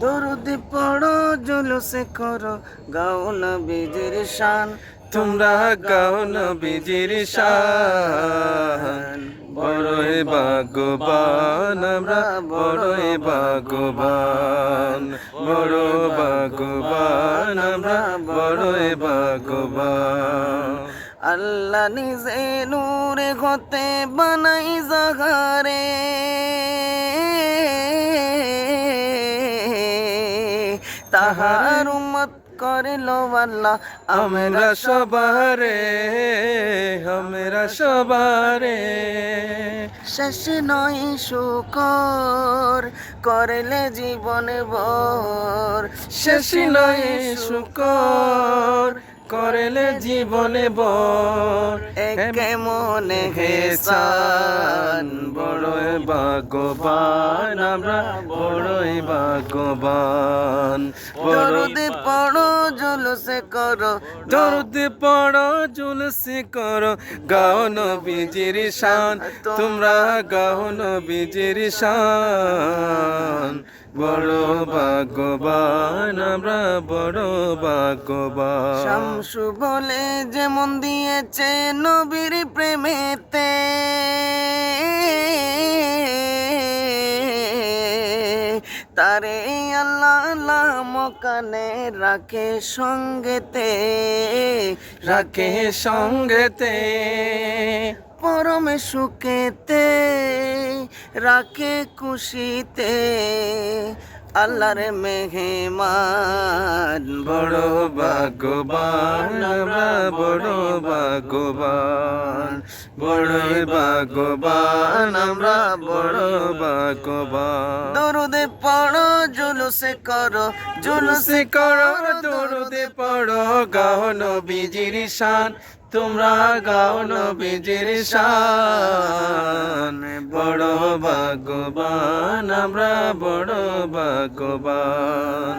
দরুদ পড়ো জুলুসে করো গাও নবীজির শান। তোমরা গাও নবীজির শান। বড়ই ভাগ্যবান আমরা বড়ই ভাগ্যবান। বড় ভাগ্যবান আমরা বড়ই ভাগ্যবান। আল্লাহ নিজে নূরে হতে বানাই জাগারে। তাহার উম্মত করিল আল্লাহ। আমরা সবারে আমরা সবারে। শেষ নয় শুকর, করলে জীবনে ভর। শেষ নয় শুকর, করেলে জীবনে বর একে মনে হেসান ভাগ্যবান আমরা বড়ই ভাগ্যবান। দরুদ পড়ো জুলুসে করো। দরদ পড়ো জুলসি করো। গাও নবীজির শান তোমরা গাও নবীজির শান। বড় ভাগ্যবান আমরা বড় ভাগ্যবান। শামসু বলে যেমন দিয়েছে নবীর প্রেমেতে। তারে আল্লাহ মকানে রাখে সঙ্গেতে রাখে সঙ্গেতে। পরমে সুখেতে রাখে খুশিতে। আল্লাহর মেহমান বড় ভাগ্যবান আমরা বড় ভাগ্যবান। বড় ভাগ্যবান আমরা বড় ভাগ্যবান। দরুদে পড়ো, জুলুসে করো জুলুসে করো, দরুদে পড়ো, গাও নবীজির শান, তোমরা গাও নবীজির শান। বড় ভাগ্যবান, আমরা বড় ভাগ্যবান।